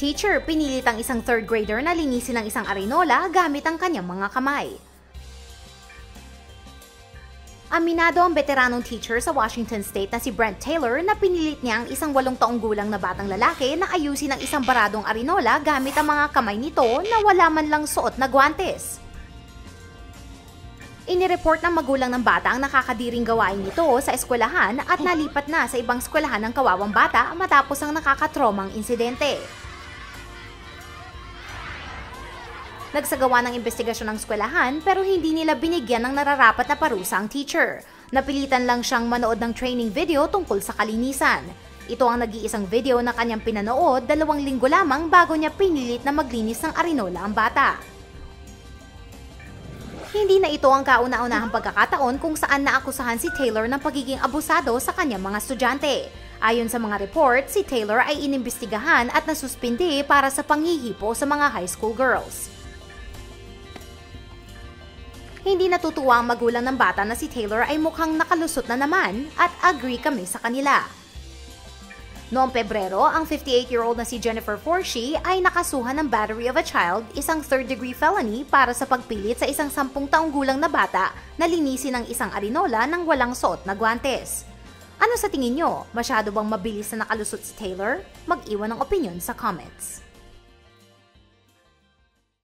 Teacher, pinilit ang isang third grader na linisin ang isang arenola gamit ang kanyang mga kamay. Aminado ang veteranong teacher sa Washington State na si Brent Taylor na pinilit niya ang isang walong taong gulang na batang lalaki na ayusin ang isang baradong arinola gamit ang mga kamay nito na wala man lang suot na guantes. Inireport ng magulang ng bata ang nakakadiring gawain nito sa eskwelahan at nalipat na sa ibang eskwelahan ng kawawang bata matapos ang nakakatromang insidente. Nagsagawa ng investigasyon ng eskwelahan pero hindi nila binigyan ng nararapat na parusa ang teacher. Napilitan lang siyang manood ng training video tungkol sa kalinisan. Ito ang nag-iisang video na kanyang pinanood dalawang linggo lamang bago niya pinilit na maglinis ng arinola ang bata. Hindi na ito ang kauna-unahang pagkakataon kung saan naakusahan si Taylor ng pagiging abusado sa kanyang mga estudyante. Ayon sa mga report, si Taylor ay inimbestigahan at nasuspindi para sa panghihipo sa mga high school girls. Hindi natutuwa ang magulang ng bata na si Taylor ay mukhang nakalusot na naman at agree kami sa kanila. Noong Pebrero, ang 58-year-old na si Jennifer Forshee ay nakasuhan ng battery of a child, isang third-degree felony para sa pagpilit sa isang sampung taong gulang na bata na linisin ng isang arinola ng walang suot na guantes. Ano sa tingin nyo? Masyado bang mabilis na nakalusot si Taylor? Mag-iwan ng opinion sa comments.